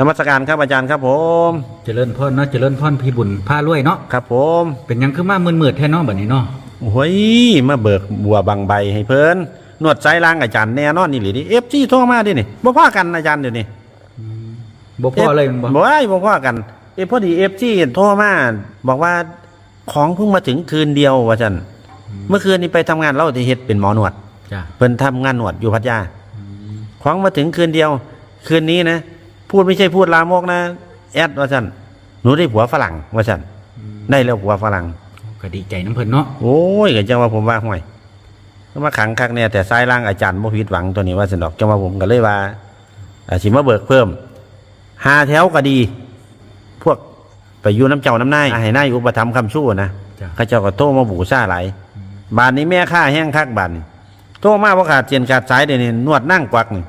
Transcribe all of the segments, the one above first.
นมัสการครับอาจารย์ครับผมเจริญพรเนาะเจริญพรพี่บุญพารวยเนาะครับผมเป็นหยังคือมามืดๆแท้เนาะบัดนี้เนาะโอ้ยมาเบิกบัวบางใบให้เพิ่นนวดไซล้างอาจารย์แน่นอนนี่หรือนี่เอฟซีโทรมาดินี่บ่พ่อกันอาจารย์เดี๋ยวนี้บ่พอเลยมันบ่บ่ได้บ่พ่อกันเอฟพอดีเอฟซีโทรมาบอกว่าของเพิ่งมาถึงคืนเดียวว่าจันเมื่อคืนนี้ไปทำงานเราที่เฮ็ดเป็นหมอนวดจ้ะเพิ่นทำงานนวดอยู่พัทยาของมาถึงคืนเดียว คืนนี้นะ พูดไม่ใช่พูดลามกนะ แอดว่าจันหนูได้ผัวฝรั่งว่าจันได้แล้วผัวฝรั่งก็ดีใจน้ำเพิ่นเนาะโอ้ยก็จังว่าผมว่าห่วยก็มาขังคักเนี่ยแต่ซ้ายล่างอาจารย์บ่ผิดหวังตัวนี้ว่าสนอกจังว่าผมก็เลยว่าอาสิมาเบิกเพิ่มหาแถวก็ดี พวกไปอยู่น้ำเจ้าน้ำนายให้นายอุปถัมภ์คำสู้นะจ้ะเข้าเจ้าก็โตมาบูชาหลายบานนี้แม่ค่าแห้งคักบานนี่โตมาบ่ขาดเจียนขาดสายเดี๋ยวนี้นวดนั่งกวักนี่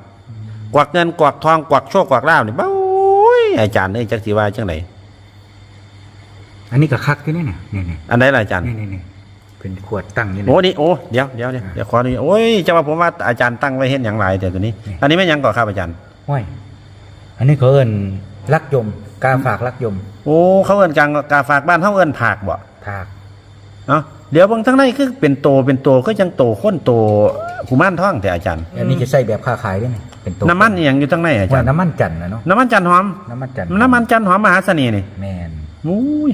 กวักเงินกวักทองกวักโชคกวักลาบนี่บ้าโอ้ยอาจารย์เอ้ยจักสิว่าจังไดอันนี้ก็คักที่นี่เนี่ยนี่อันไหนล่ะอาจารย์ๆนี่ๆๆเป็นขวดตั้งอยู่โอ้นี่นี่โอ้เดี๋ยวเดี๋ยวเดี๋ยวเดี๋ยวขออนุญาตโอ้ยจะว่าผมว่าอาจารย์ตั้งไว้เห็นอย่างไรแต่ตัวนี้นี่อันนี้ไม่นหยังก่อครับอาจารย์ห้วยอันนี้เขาเอิ้นลักยมกาฝากลักยม โอ้เขาเอิ้นกลางกาฝากบ้านเขาเอิ้นผากบ่ถากเนาะเดี๋ยวเบางทั้งในคือเป็นโตเป็นโตก็ยังโตข้นโตกุมารทองแต่อาจารย์ อันนี้จะใส่แบบค้าขายด้วยนี่ เป็นตัวน้ำมันอหย่างอยู่ทั้งในอาว่าจารย์น้ำมันจันทร์นะเนาะน้ำมันจันทร์หอม น้ำมันจันทร์น้ำมันจันทร์หอมมหาเสน่ห์นี่แม่นอุ้ย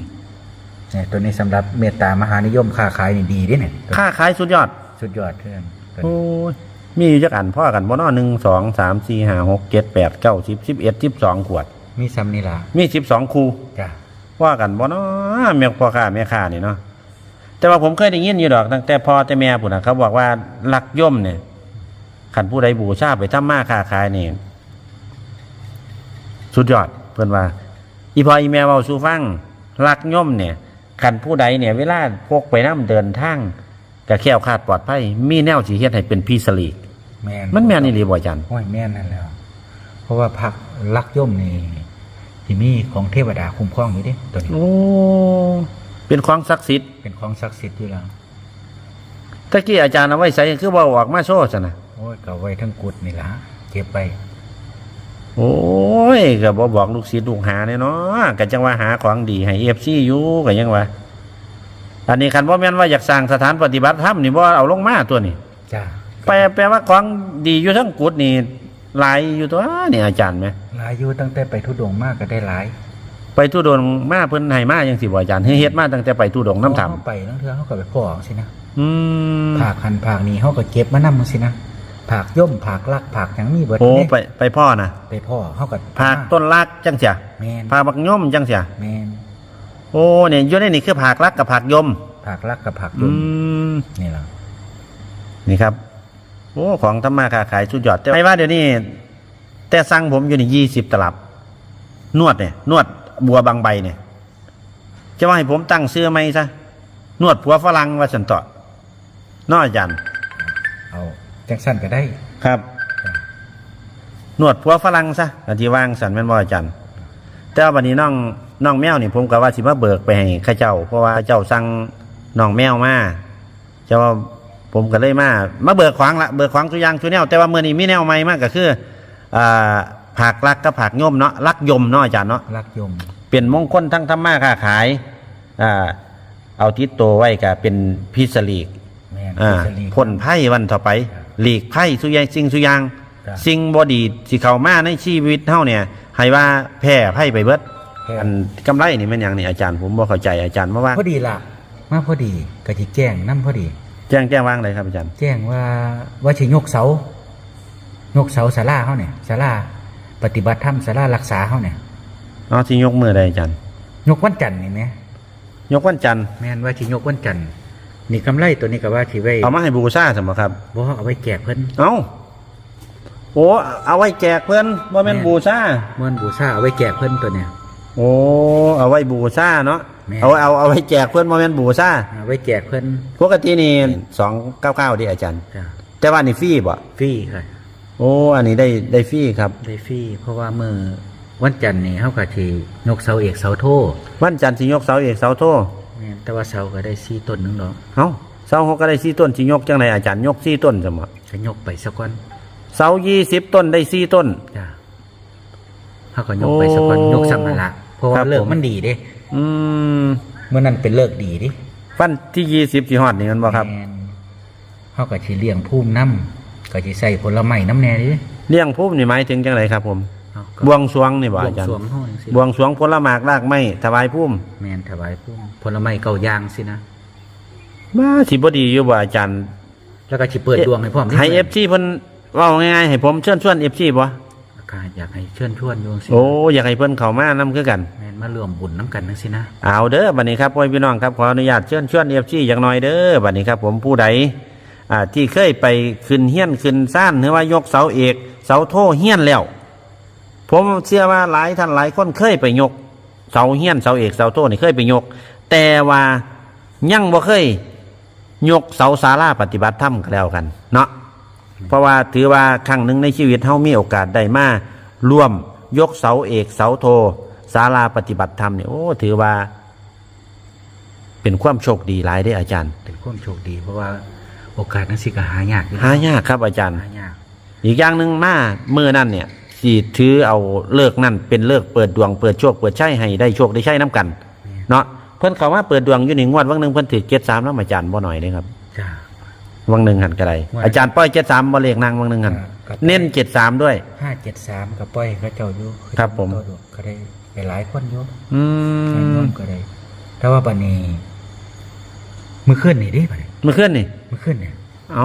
เนี่ยตัวนี้สำหรับเมตตามหานิยมค้าขายนี่ดีเด้เนี่ยตัวค่าขายสุดยอด สุดยอดเพื่อนตัวโอ้นี้ยมีอยู่จักอันพ่อกันบ่เนาะหนึ่งสองสามสี่ห้าหกเจ็ดแปดเก้าสิบสิบเอ็ดสิบสองขวด มีซ้ำนี่ล่ะมีสิบสองคูจ้ะว่ากันบ่เนาะแม่พ่อค้าแม่ค้านี่เนาะแต่ว่าผมเคยได้ยินอยู่ดอกตั้งแต่พ่อแต่แม่พุ่นน่ะเขาบอกว่าลักย่อมเนี่ย ขันผู้ใดบูชาไปทำมาค้าขายนี่สุดยอดเพิ่นว่า อีพ่ออีแม่เว้าสู่ฟังลักย่อมเนี่ยขันผู้ใดเนี่ย เวลาพกไปน้ำเดินทางก็แคล้วคลาดปลอดภัยมีแนวสิเฮ็ดให้เป็นพีสลีกแม่นมันแม่นอี่หลีบ่อาจารย์โอ้ยแม่นนั่นแหล้ว เพราะว่าพักลักย่อมนี่ที่มีของเทวดาคุ้มครองอยู่เดิตัวนี้โอ้เป็นของศักดิ์สิทธิ์เป็นของศักดิ์สิทธิ์อยู่แล้วตะกี้อาจารย์เอาไว้ใส่คือบ่ออกมาโชว์ซะนะ โอ้ยก็ไว้ทั้งกุดนี่ล่ะเก็บไปโอ้ยก็บอบอกลูกศิษย์ลูกหาเนี่ยเนาะก็จังว่าหาของดีให้เอฟซีอยู่ก็ยังว่า อันนี้คันว่าแม่นว่าอยากสร้างสถานปฏิบัติธรรมนี่บ่เอาลงมาตัวนี้จ้าแปลแปลว่าของดีอยู่ทั้งกุดนี่หลายอยู่ตัวนี่อาจารย์ไหมหลายอยู่ตั้งแต่ไปทุดงค์มากก็ได้หลาย ไปทุดงค์มาเพิ่นให้มาจังสิบ่อาจารย์เฮ็ดมาตั้งแต่ไปทุดงค์น้ำถามเขาไปตั้งเทื่อเขาก็ไปพ่อเอาสินะอืมผากหันผากนี้เขาก็เก็บมานำสินะ ผากย่อมผากลักผากหยังมีเบิดโอ้เด้ไปไปพ่อนะไปพ่อเขาก็ภาคต้นลักจังเสียแมนภาคบักย่อมจังเสียแมนโอ้เนี่ยอยู่ในนี่คือภาคลักกับภาคยมผากลักกับผากอืย่อมมนี่ล่ะนี่ครับ โอ้ของธรรมาค้าขายสุดยอดแต่ไม่ว่าเดี๋ยวนี้แต่สั่งผมอยู่ในยี่สิบตลับ นวดเนี่ย นวดบัวบางใบเนี่ยจะว่าให้ผมตั้งเสื้อไหมซะนวดผัวฝรั่งว่าสันต่อนออาจารย์เอา จังสั้นก็ได้ครับ นวดผัวฝรั่งซะอธิว่างสันแม่นบ่อาจารย์แต่ว่าวันนี้น้องน้องแมวนี่ผมก็ว่าสิมาเบิกไปให้ข้าเจ้า เพราะว่าข้าเจ้าสั่งน้องแมวมาจะว่าผมก็เลยมามาเบิกขวางละเบิกขวางทุกอย่างทุกแนวแต่ว่าเมื่อนี้มีแนวใหม่มากก็คืออ่าผักรักกับผักย่อมเนาะรักยมเนาะอาจารย์เนาะลักยม เป็นมงคลทั้งธรรมาค้าขายอ่าเอาทิศโตวไว้ก็เป็นพิสลีกแม่นอ่าพิศรีพ่นไพ่วันต่อไป หลีกไพ่สุอยางสิ่งสุอยาง ครับ สิ่งบอดีสิเข้ามาในชีวิตเฮาเนี่ยให้ว่าแพ้ไพ่ไปเบิดแค่อันกำไรนี่แมันหยังนี่อาจารย์ผมบ่เข้าใจอาจารย์มาว่าพอดีล่ะ มาพอดีก็ที่แจ้งน้ำพอดี แจ้งแจ้งว่างเลยครับอาจารย์ แจ้งว่าว่าสิยกเสายกเสาศาลาเขาเนี่ยศาลาปฏิบัติธรรมศาลารักษาเขาเนี่ยเอาที่ยกมือได้อาจารย์ ยกวันจันทร์นี่ไหมยกวันจันทร์ แม่นว่าสิยกวันจันทร์ นี่กำไรตัวนี้ก็ว่าสิไว้เอามาให้บูชาสมครับบ่เอาไว้แจกเพิ่นเอาโอ้เอาไว้แจกเพื่อนบ่แม่นแม่นบูชาเมื่อนบูชาเอาไว้แจกเพิ่นตัวเนี่ยโอ้เอาไว้บูชาเนาะแม่นเอาเอาเอาไว้แจกเพื่อนบ่แม่นบูชาเอาไว้แจกเพิ่นปกตินี่299ดิอาจารย์จ้ะแต่ว่านี่ฟรีบ่ฟรีค่ะโอ้อันนี้ได้ได้ฟรีครับได้ฟรีเพราะว่ามือวันจันทร์นี่เฮาก็สิยกเสาเอกเสาโทวันจันทร์สิยกเสาเอกเสาโท แม่นแต่ว่าเสาก็ได้4ต้นหนึงดอกเอ้าเสาหกก็ได้สี่ต้นสิยกจังไดอาจารย์ยกสี่ต้นสมอก็ยกไปสักวันเสายี่สิบต้นได้สี่ต้น จ้ะฮเขาก็ยกไปสักคนโอ้ยกซ้ำนั่นละเพราะครัว่าบเลิกผม มันดีเด้อืมเมื่อนั้นเป็นเลิกดีดิวันที่ยี่สิบที่ฮอดนี่มันบ่ครับแม่นเขาก็สิเลี้ยงภูมิน้ำก็สิใส่ผลไม้น้ำแน่ดิเลี้ยงภูมินี่หมายถึงจังไรครับผมเอาก็บวงสรวงนี่บ่บวอางจารสย์รวงห้องสิบวงสรวงผลหมากรากไม้ถวายภูมิแมนถวายภูมิผลไม้เก่าอยางสินะมาสิบ่ดีอยู่บ่อาจารย์แล้วก็สิเปิดดวงให้พร้อมให้ FC เพิ่นเว้าง่ายๆให้ผมเชิญชวน FC บ่อากาศอยากให้เชิญชวนโยงสิโอ้อยากให้เพิ่นเข้ามานํคือกันแมนมารวมบุญน้ำกันนังสินะเอาเด้อบัดนี้ครับพ่อพี่น้องครับขออนุญาตเชิญชวน FC อย่างน้อยเด้อบัดนี้ครับ ผมผู้ใดอ่าที่เคยไปขึ้นเฮียนขึ้นซ่านหรือว่ายกเสาเอก เสาโทเฮียนแล้ว ผมเชื่อว่าหลายท่านหลายคนเคยไปยก เสาเฮียนเสาเอกเสาโทนี่เคยไปยก แต่ว่ายังบ่เคย ยกเสาศาลาปฏิบัติธรรมก็แล้วกัน เนาะเพราะว่าถือว่าครั้งหนึ่งในชีวิตเฮามีโอกาสได้มาร่วมยกเสาเอกเสาโทศาลาปฏิบัติธรรมนี่โอ้ถือว่า เป็นความโชคดีหลายได้ออาจารย์ เป็นความโชคดี เพราะว่าโอกาสนั้นสิก็หายากอยู่หายากครับอาจารย์ หายากอีกอย่างหนึ่งมาเมื่อนั่นเนี่ย สีถือเอาเลิกนั่นเป็นเลิกเปิดดวงเปิดโชคเปิดใช่ให้ได้โชคได้ใช่น้ำกันเนาะเพิ่นเขาว่าเปิดดวงอยู่หนึ่งงวดวังหนึ่งเพิ่นถือเจ็ดสามแล้วอาจารย์บ่หน่อยเลยครับจ้าวังหนึ่งหันกระไดว่าอาจารย์ป้อยเจ็ดสามบ่เลขนางวังหนึ่งหันครับเน้นเจ็ดสามด้วยห้าเจ็ดสามกับป้อยเขาเจ้าอยู่ครับผมต่อดอกก็ได้ไปหลายคนอยู่อืหลายคมนก็ได้แต่ว่าบัดนี้มือขึ้นนี่ดิบัดนี้เมื่อคืนนี่มือขึ้นเนี่ยเอา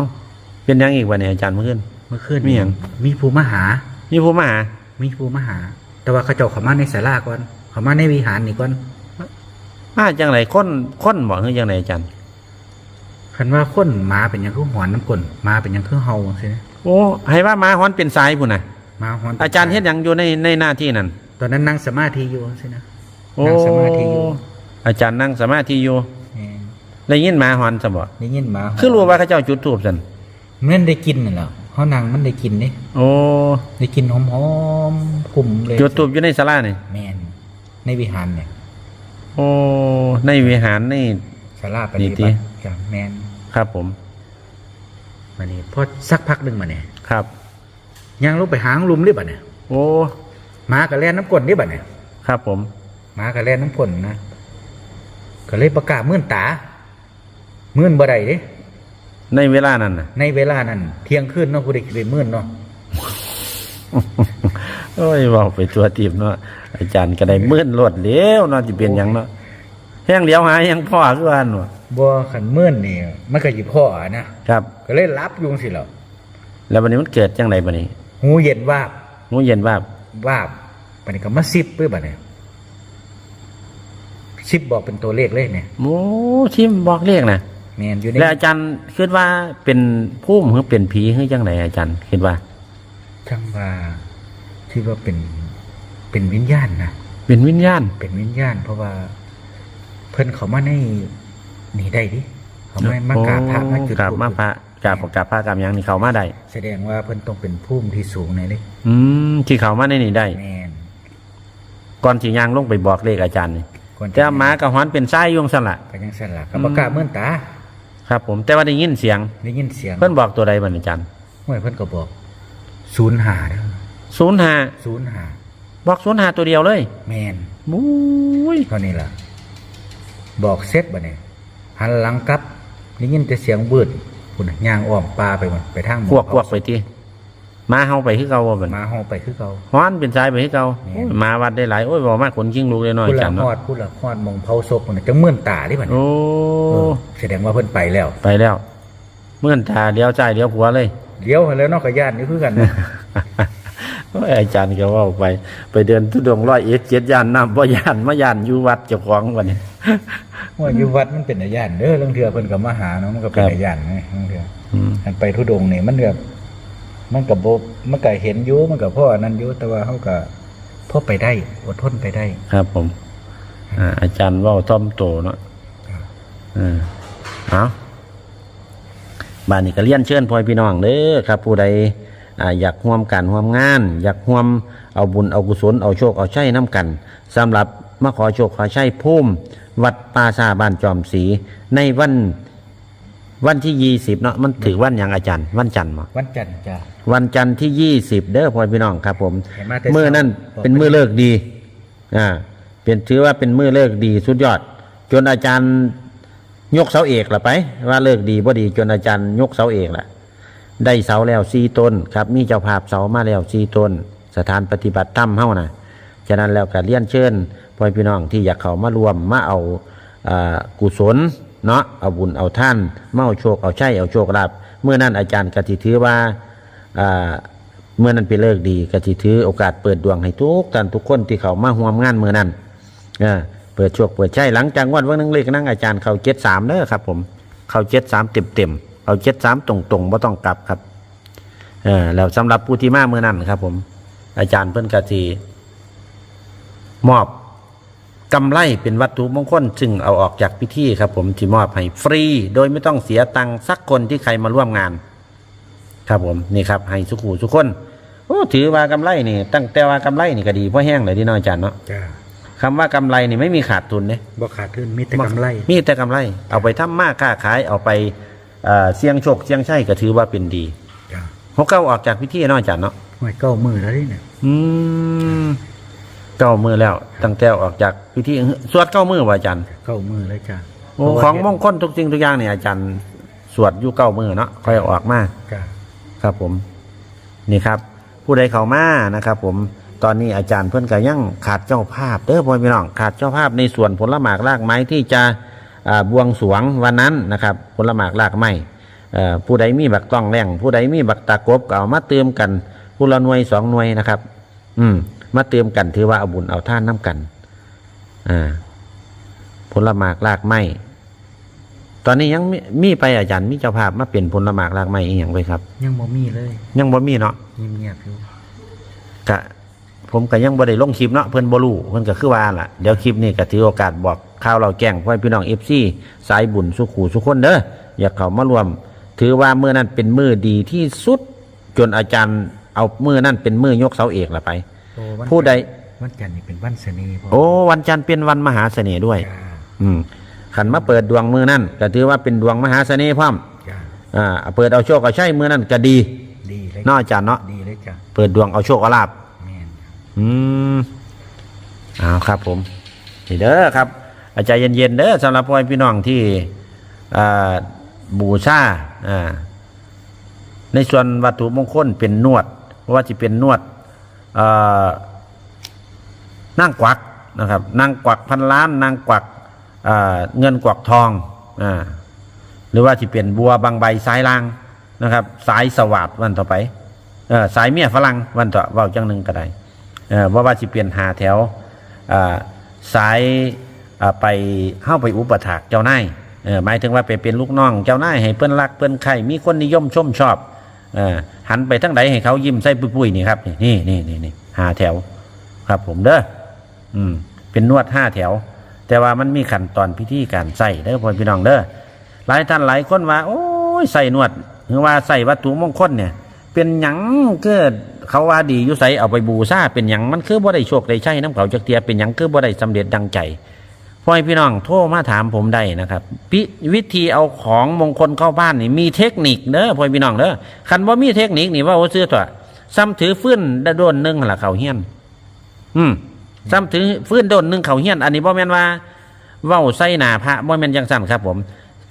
เป็นยังอีกวันนี้อาจารย์เมื่อคืนมือขึ้นมีหยังมีผู้มาหา มีผู้มาหามีผู้มาหา แต่ว่าเขาเจ้าเขามาในศาลาก่อนเขามาในวิหารนี่ก่อนมาจังไรค้นค้นบอกคือจังไรอาจารย์คันว่าคนหมาเป็นหยังคือหอนน้ำกลนหมาเป็นหยังคือเฮาใช่ไหมโอ้ให้ว่ามาฮอนเป็นสายพุ่นน่ะหมาหอนอาจารย์เฮ็ดหยังอยู่ในในหน้าที่นั่นตอนนั้นนั่งสมาธิอยู่ใช่ไหมโอ้นั่งสมาธิอยู่อาจารย์นั่งสมาธิอยู่แม่นได้ยินหมาฮอนซะบ่ได้ยินหมาหนคือรู้ว่าเขาเจ้าจุดทูบซั่นเหมื่อนได้กินนั่นแหละ เขานั่งมันได้กินนี่โอ้ได้กินหอมๆกลุ่มเลยจุดทูบอยู่ในศาลานี่แมนในวิหารเนี่ย โอ้ในวิหารในศาลาปนี่ฏิติบัติจ้ะแมนครับผมมานี่พอสักพักหนึ่งมาเนี่ยครับย่างลงไปหางลุมได้บัดเนี่ยโอ้หมากับแล่นน้ำกลนได้บัดเนี่ยครับผมหมากับแล่นน้ำกลนนะก็เลยประกาศมื่นตามื่นบ่ได้เด้ ในเวลานั้นน่ะ ในเวลานั้น เที่ยงคืนเนาะผู้ใดสิไปมื่นเนาะโอ้ยเว้าไปตัวตีบเนาะอาจารย์ก็ได้มื่นรวดเร็วเนาะสิเป็นหยังเนาะแห้งเดียวหายังพ่อคือว่าเนาะบ่ขันมื่นนี่มันก็สิพ่อนะครับ ก็เลยรับอยุงสิแล้วแล้ววันนี้มันเกิดจังไดบัดนี้หูเย็นวาบงูเย็นว่าบวาบบัดนี้ก็มาซิบเพื่อบัดเนี่ยซิบบอกเป็นตัวเลขเลยเนี่ย โอ้ชิมบอกเลขนะ แมนอยู่ในแล้วอาจารย์คิดว่าเป็นผู้มหรือเป็นผีหรือจังไดอาจารย์คิดว่า จังว่าที่ว่าเป็นเป็นวิญญาณนะเป็นวิญญาณ เป็นวิญญาณ เพราะว่า เพิ่นเขามาในนี่ได้ดิเขาไม่มากราบพระมาจุดกราบธูปมาพระกราบกราบพระกราบหยังนี่เขามาได้แสดงว่าเพิ่นต้องเป็นภูมิที่สูงในเลยอืมที่เขามาในนี่ได้ แมนก่อนที่ยางลงไปบอกเลขอาจารย์นี่ก่อนแต่หมากับฮอนเป็นซ้ายอยวงสละ ก็ยังสลักกับประกล้าศเมื่อนตา ครับ ผมแต่ว่าได้ยินเสียง ได้ยินเสียงเพิ่นบอกตัวใดบัดนี้อาจารย์เมื่อเพิ่นก็บอกศูนย์หาเด้อศูนย์ห้าศูนย์หาบอกศูนย์ห้าตัวเดียวเลย แมนมุ้ยเท่านี้ล่ะ บอกเสร็จบ่เนี่ยหันหลังกลับได้ยินแต่เสียงบืดคุณน่ะย่างอ้อมปลาไปหมดไปทางหพวกพวกไปที่ มาเฮาไปคือเก่าบ่บัดมาห้องไปคือเก่าฮ้อนเป็นซ้ายไปคือเก่าแม่นโอ้ยมาวัดได้หลายโอ้ยบอกมาขนกิ้งลูกเลยน้อยผู้จัละงฮเนาะอดผู้ละฮอดมองเผาศพมันนะจังเมื่อนตาดิบัดนี้โอ้ เออแสดงว่าเพิ่นไปแล้วไปแล้ว เมื่อนตาเลี้ยวใจเลี้ยวหัวเลย เลี้ยวให้แล้วเนอกกระย่านนี่คือกันนะโอ้ยอาจารย์ก็เว่าไป ไปเดินทุดงค์ร้อยเอ็ดเจ็ดยานน้ำบ่ยานมายานอยู่วัดเจ้าของวันนี้ ว่าอยู่วัดมันเป็นอาย่านเด้อเรื่องเทื่อเพิ่นก็มาหาเนาะมันก็เป็นครับ อาย่านไงเรื่องเทื่ออืม อันไปทุดงค์นี่มันก็ มันก็บ่มันก็เห็นอยู่มันก็พ่อนั้นอยู่แต่ว่าเขาก็พ่อไปได้ อดทนไปได้ ครับผมอ่าอาจารย์เว่าท่อมโตเนาะอืมเอาบ้านนี้ก็เลี้ยนเชิญพ่อพี่น้องเด้อครับ ผู้ใดอ่าอยากร่วมกันร่วมงาน อยากร่วมเอาบุญเอากุศลเอาโชคเอาชัยน้ำกันสำหรับมาขอโชคขอชัยพุ่มวัดป่าซาบ้านจอมศรีในวัน วันที่ยี่สิบเนาะมันถือวันอย่างอาจารย์วันจันทร์มั้วันจันทร์จ้าวันจันทร์ที่ยี่สิบเด้อพ่อพี่น้องครับ ผมเห็นมาแต่มือนั่นเช้าเป็นมือเลิกดีอ่าเป็นถือว่าเป็นมือเลิกดีสุดยอด จนอาจารย์ยกเสาเอกละไป ว่าเลิกดีบ่ดีจนอาจารย์ยกเสาเอกละได้เสาแล้วสี่ต้นครับ มีเจ้าภาพเสามาแล้วสี่ต้น สถานปฏิบัติธรรมเฮานะฉะนั้นแล้วก็เรียนเชิญพ่อพี่น้องที่อยากเข้ามารวมมาเอาอ่ากุศล เนาะเอาบุญเอาท่านเอาโชคเอาใช้เอาโชคลาภเมื่อนั้นอาจารย์กติถือว่าอ่าเมื่อนั้นไปเลิกดีก็สิถือโอกาสเปิดดวงให้ทุกท่านทุกคนที่เขามาห่วมงานเมื่อนั้นเออเปิดโชคเปิดใช่หลังจากวันวันนึงเลขนั่งอาจารย์เขาเจ็ดสามเด้อครับ ผมเขาเจ็ดสามเต็มเต็มเขาเจ็ดสามตรงตรงๆบ่ต้องกลับครับเออแล้วสำหรับผู้ที่มาเมื่อนั้นครับ ผม อาจารย์เพิ่นกะทีมอบ กำไรเป็นวัตถุมงคลซึ่งเอาออกจากพิธีครับ ผมที่มอบให้ฟรี โดยไม่ต้องเสียตังค์สักคนที่ใครมาร่วมงาน ครับผมนี่ครับให้สุขูสุกคนโอ้ถือว่ากำไรนี่ ตั้งแต่ว่ากำไรนี่ก็ดีเพราะแห้งเลยที่น้อยอาจารย์เนาะจ้าคำว่ากำไรนี่ไม่มีขาดทุนเนี่ยบ่ขาดทุนมีแต่กำไร มีแต่กำไร เอาไปทำมาค้าขายเอาไปเอ่อเสี่ยงโชคเสี่ยงใช่ก็ถือว่าเป็นดีจ้าพวกเก้าออกจากพิธีน้อยอาจารย์เนาะห้วยเก้ามือแล้วนี่เนี่ยอืมเก้ามือแล้ว ตั้งแต่ออกจากพิธีสวดเก้ามือว่าอาจารย์เก้ามือเลยจ้าโอ้ของมงคลทุกสิ่งทุกอย่างเนี่ยอาจารย์สวดอยู่เก้ามือเนาะค่อยเอาออกมาจ้าครับผม นี่ครับ ผู้ใดเข้ามานะครับ ผมตอนนี้อาจารย์เพื่อนก็ยังขาดเจ้าภาพเด้อพ่อพี่น้องขาดเจ้าภาพในส่วนผลหมากรากไม้ที่จะอ่าบวงสรวงวันนั้นนะครับ ผลหมากรากไม้เอ่อผู้ใดมีบักต้องแรงผู้ใดมีบักตะกบก็เอามาเติมกันผู้ละหน่วยสองหน่วยนะครับ อืม มาเติมกันถือว่าเอาบุญเอาท่านน้กัน อ่าผลหมากรากไม้ตอนนี้ยังมีมีไปอาจารย์มีเจ้าภาพมาเป็นผลหมากรากไม้อีกอย่างไปครับ ยังบ่มีเลย ยังบ่มีเนาะเงียบๆอยู่กะผมก็ยังบ่ได้ลงคลิปเนาะเพิ่นบ่รู้เพิ่นก็คือว่าล่ะเดี๋ยวคลิปนี้ก็ถือโอกาสบอกข่าวเราแจ้งพ่อให้พี่น้อง FC สายบุญสุขูสุคนเด้ออยากเข้ามารวม ถือว่ามื้อนั้นเป็นมื้อดีที่สุดจนอาจารย์เอามื้อนั้นเป็นมื้อยกเสาเอกละไป โอ้วันผู้ใด วันจันทร์นี่เป็นวันเสน่ห์พ่โอ้ วันจันทร์เป็นวันมหาเสน่ห์ด้วย จ้าอืมขันมาเปิดดวงมื้อนั้นก็ถือว่าเป็นดวงมหาเสน่ห์พร้อมจ้าอ่าเปิดเอาโชคเอาชัยมื้อนั้นก็ดีดีเลยเนาะอาจารย์เนาะดีเลยจ้าเปิดดวงเอาโชคเอาลาภแม่นอืมเอาครับผมนี่เด้อครับ อาจารย์เย็นๆเด้อสำหรับพ่อแม่พี่น้องที่อ่าบูชาอ่าในส่วนวัตถุมงคลเป็นนวดเพราะว่าจะเป็นนวดอ่า นั่งกวักนะครับนั่งกวักพันล้านนั่งกวักเงินกวักทองอหรือว่าที่เป็นบัวบางใบสายล่างนะครับสายสวัสดวันต่อไปอสายเมียฝรั่งวันต่อว้าจังหนึ่งก็ได้เออว่าว่าสิเปลี่ยนหาแถวสายไปเข้าไปอุปถากเจ้านายหมายถึงว่าไปเป็นลูกน้องเจ้านายให้เพื่อนรักเพื่อนใครมีคนนิยมชมชอบ เออหันไปทั้งใดให้เขายิ้มใส่ปุ้ยๆนี่ครับ นี่นี่นี่นี่หาแถว ครับ ผมเด้ออืม เป็นนวดห้าแถว แต่ว่ามันมีขั้นตอนพิธีการใส่เด้อพ่อพี่น้องเด้อหลายท่านหลายคนว่า โอ้ยใส่นวดหรือว่าใส่วัตถุมงคลเนี่ย เป็นหยังเกิดเขาว่าดีอยู่ใส่เอาไปบูชาเป็นหยังมันคือบ่ได้โชคได้ใช่น้ำเขาจักเทียเป็นหยังคือบ่ได้สำเร็จดังใจ พ่อให้พี่น้องโทรมาถามผมได้นะครับวิธีเอาของมงคลเข้าบ้านนี่มีเทคนิคเด้อพ่อให้พี่น้องเด้อคันว่ามีเทคนิคนี่ว่าโอ้เสื้อตัวซ้ำถือฟื้นได้โดนนึงหละเขาเฮียน อืมซ้ำถือฟื้นโดนนึงเขาเฮียน อันนี้บ่แม่นว่าเว้าใส่หนาพระบ่แม่นจังซั่นครับ ผม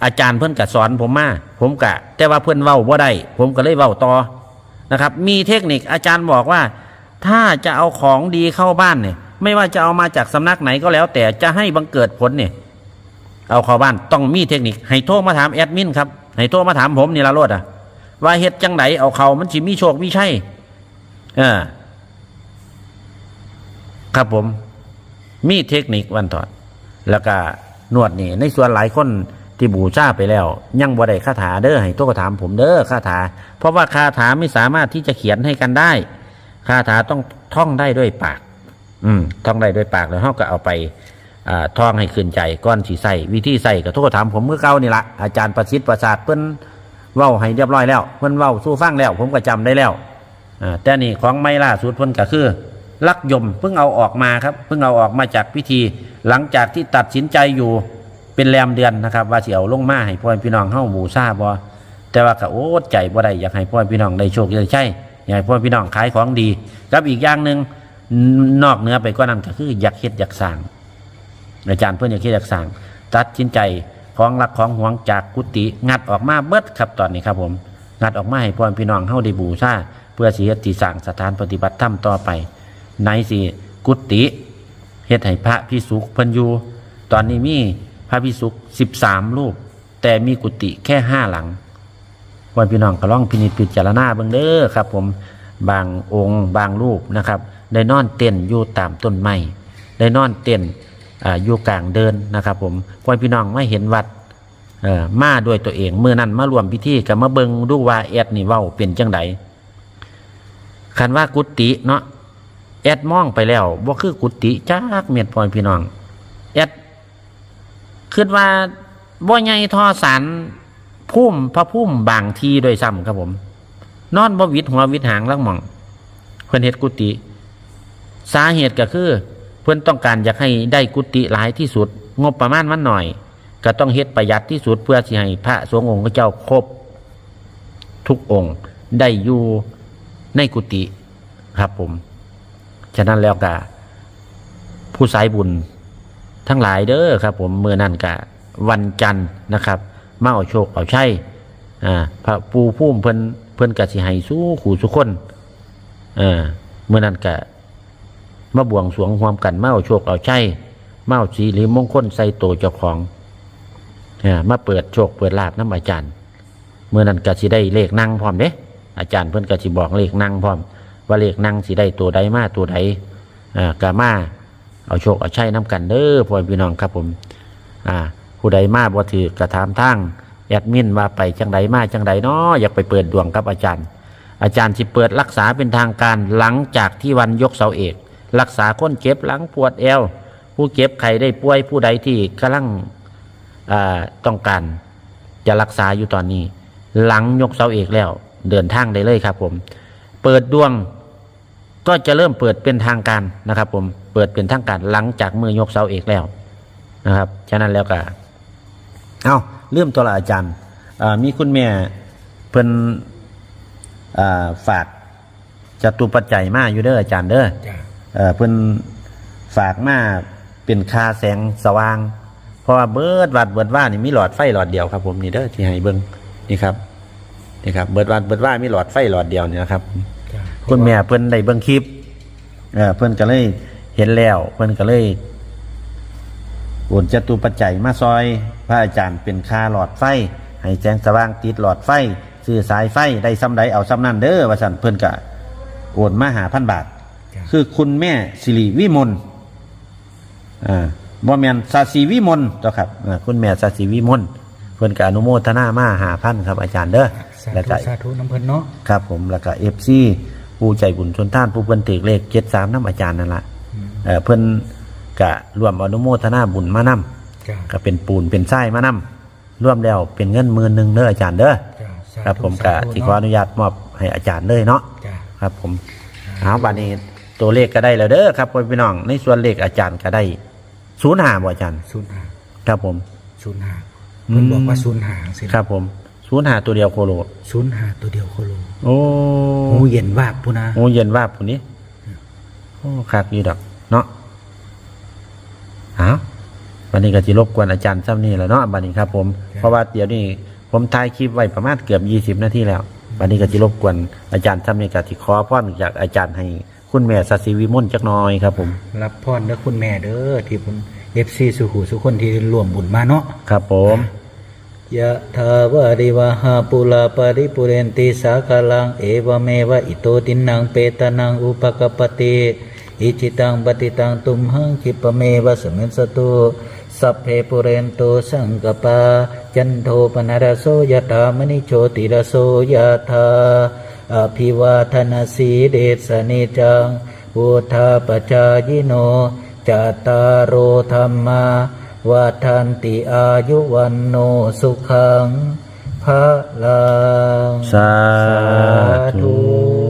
อาจารย์เพิ่อนก็สอนผมมาผมกะ แต่ว่าเพิ่นเว้าบ่ได้ผมก็เลยเว้าต่อนะครับ มีเทคนิคอาจารย์บอกว่า ถ้าจะเอาของดีเข้าบ้านเนี่ย ไม่ว่าจะเอามาจากสำนักไหนก็แล้ว แต่จะให้บังเกิดผลเนี่ยเอาเข้าบ้านต้องมีเทคนิค ให้โทรมาถามแอดมินครับให้โทรมาถามผมนี่ละโลดอะ ว่าเฮ็ดจังไหนเอาเขามันสิมีโชคมีใชัยเออครับผม มีเทคนิควันถอด แล้วก็นวดนี่ ในส่วนหลายคนที่บูชาไปแล้ว ยังบ่ได้คาถาเด้อให้โทรถามผมเด้อคาถา เพราะว่าคาถาไม่สามารถที่จะเขียนให้กันได้คาถาต้องท่องได้ด้วยปาก อืมท่องได้ด้วยปากแล้วเขาก็เอาไปอ่าท่องให้ขึ้นใจก้อนสีใส่วิธีใส่ก็โทรถามผมเมื่อเก่านี่ละอาจารย์ประสิทธิ์ประสาทเพิ่นเว้าให้เรียบร้อยแล้วเพิ่นเว้าสู้ฟังแล้ว ผมก็จำได้แล้วอ่าแต่นี่ของไม่ล่าสุดเพิ่นก็คือลักยมเพิ่งเอาออกมาครับเพิ่งเอาออกมาจากพิธี หลังจากที่ตัดสินใจอยู่เป็นแรมเดือนนะครับ ว่าสิเอาลงมาให้พ่อแม่พี่น้องเฮาบูชาบ่แต่ว่าก็โอ้ใจบ่ได้อยากให้พ่อแม่พี่น้องได้โชคได้ใช่อยากให้พ่อแม่พี่น้องขายของดีกับอีกอย่างหนึ่ง นอกเหนือไปกว่านั้นก็คืออยากเฮ็ดอยากสร้าง อาจารย์เพื่อนอยากเฮ็ดอยากสร้าง ตัดสินใจของรักของหวงจากกุฏิงัดออกมาเบิดครับตอนนี้ครับผม งัดออกมาให้พ่อพี่น้องเฮาได้บูชาเพื่อสิเฮ็ดที่สร้างสถานปฏิบัติธรรมต่อไป ในสิกุฏิเฮ็ดให้พระพิสุกเพิ่นอยู่ตอนนี้มีพระพิสุก13รูป แต่มีกุฏิแค่ห้าหลังวันพี่น้องก็ล่องพินิจพิจารณาเบิ่งเด้อครับ ผมบางองค์บางรูปนะครับ ได้นอนเต้นอยู่ตามต้นไม้ได้นอนเต้นออยู่กลางเดินนะครับ ผมวันพี่น้องไม่เห็นวัดมาด้วยตัวเองเมื่อนั้นมารวมพิธีกับมาเบิงดูว่าแอดนี่เว้าเป็นจังไดคันว่ากุฏิเนาะแอดมองไปแล้วว่าคือกุฏิจักเมียดพอยพี่น้องแอดคิดว่าบ่ใหญ่ทอสารพุ่มพระพุ่มบางทีโดวยซ้ำครับผม นอนบ่วิดหัววิดหางลักหมองเพื่นเฮ็ดกุฏิ สาเหตุก็คือ เพื่อนต้องการอยากให้ได้กุฏิหลายที่สุด งบประมาณมันหน่อย ก็ต้องเฮ็ดประหยัดที่สุดเพื่อที่ให้พระสงฆ์องค์เจ้าครบ ทุกองค์ได้อยู่ในกุฏิครับผม ฉะนั้นแล้วก็ผู้สายบุญทั้งหลายเด้อครับ ผมเมื่อนั้นกะวันจันทร์นะครับมาเอาโชคเอาใชัยอ่าพระปูพุ่มเพิ่นเพิ่นกะสิให้สู้ขู่สุคนเออเมื่อนั้นก็ มาบวงสวงความกันมาเอาโชคเอาใช่มาเอาสีหรือมงคลใส่โตเจ้าของเออมาเปิดโชคเปิดลาบน้ำอาจารย์ เมื่อนั้นก็สิได้เลขนั่งพร้อมเด้อาจารย์เพิ่อนก็สิบอกเลขนั่งพร้อม ว่าเลขนั่งสิได้ตัวใดมาตัวใดอ่ากามาเอาโชคเอาใช่น้ำกันเด้อพ่อพี่น้องครับผมอ่าผู้ใดมาบ่ถือกระทำทั้งแอดมินว่าไปจังใดมาจังใดเนาะอยากไปเปิดดวงกับอาจารย์ อาจารย์สิเปิดรักษาเป็นทางการหลังจากที่วันยกเสาเอก รักษาคนเจ็บหลังปวดเอวผู้เจ็บไข้ได้ป่วยผู้ใดที่กำลังต้องการจะรักษาอยู่ตอนนี้ หลังยกเสาเอกแล้ว เดินทางได้เลยครับผม เปิดดวงก็จะเริ่มเปิดเป็นทางการนะครับ ผมเปิดเป็นทางการหลังจากมือยกเสาเอกแล้วนะครับฉะนั้นแล้วก็เอาเริ่มตัวละอาจารย์มีคุณแม่เพิ่นฝากจตุปัจจัยมาอยู่เด้ออาจารย์เด้อ เอ่อเพิ่นฝากมาเป็นคาแสงสว่าง เพราะว่าเบิดวัดเบิดว่านี่มีหลอดไฟหลอดเดียวครับ ผมนี่เด้อที่ให้เบิ่งนี่ครับนี่ครับเบิดวัดเบิดว่ามีหลอดไฟหลอดเดียวเนี่ยนะครับ คุณแม่เพิ่นได้เบิ่งคลิปเออเพิ่นก็เลยเห็นแล้ว เพิ่นก็เลยโอนจตุปัจจัยมาซอย พระอาจารย์เป็นคาหลอดไฟ ให้แสงสว่างติดหลอดไฟซื้อสายไฟได้ซ้ำใดเอาซ้ำนั่นเด้อว่าซั่นเพิ่นก็โอนมาหาพันบาท คือคุณแม่สิริวิมลอ่าบ่แม่นสาสีวิมลเจ้าครับอ่าคุณแม่สาสีวิมลเพิ่นก็อนุโมทนามาหาพันครับอาจารย์เด้อสาแล้วธุก็สาธุน้ำเพิ่นเนาะครับผมแล้วก็เอฟซีผู้ใจบุญชนท่านผู้เพิ่นถือเลขเจ็ดสามน้ำอาจารย์นั่นละอืมเออเพิ่นกะรวมอนุโมทนาบุญมานำจ้าก็เป็นปูนเป็นทรายมานำรวมแล้วเป็นเงินหมื่นหนึ่งเด้ออาจารย์เด้อจ้าสาธุครับผมสากะธุที่ขออนุญาตมอบให้อาจารย์เลยเนาะจ้าครับผมเอาบัดนี้ ตัวเลขก็ได้แล้วเด้อครับพ่อพี่น้องในส่วนเลขอาจารย์ก็ได้ศูนย์หาบ่อาจารย์ศูนย์ห้าครับผมศูนย์ห้าอืมเพิ่นบอกว่าศูนย์ห้าสิครับผมศูนย์หาตัวเดียวโคโลศูนย์ห้าตัวเดียวโคโลโอ้หูเย็นวาบพุนะโอ้เย็นว่าผู้นี้โอ้คักอยู่ดอกเนาะเอาวันนี้ก็จะรบกวนอาจารย์ซ้ำนี่แหล้วเนาะวันนี้ครับ ผม เพราะว่าเดี๋ยวนี้ผมถ่ายคลิปไว้ประมาณเกือบยี่สิบนาทีแล้ววันนี้ก็จะรบกวนอาจารย์ซ้ำนี่ก็จะขอพรจากอาจารย์ให้ คุณแม่สัตสิวิมลจักหน้อยครับผมรับพรเด้อคุณแม่เด้อที่เพิ่น FC สุขุสุคนที่ร่วมบุญมาเนาะ ครับผม ยะทาวาริวหาปุลาปริปุเรนติสากลัง เอวเมวะอิโตตินังเปตานังอุปกปปติอิจิตังปฏิตังตุมหังคิปะเมวะสมิสตุสัพเพปุเรนโตสังกปา จันโทปนรโสยถามณิโชติรโสยถา อภิวาทนาสีเดสนิจังวุธาปจายโนจัตารโอธรรมาวัฏันติอายุวันโนสุขังพระลังสาธุ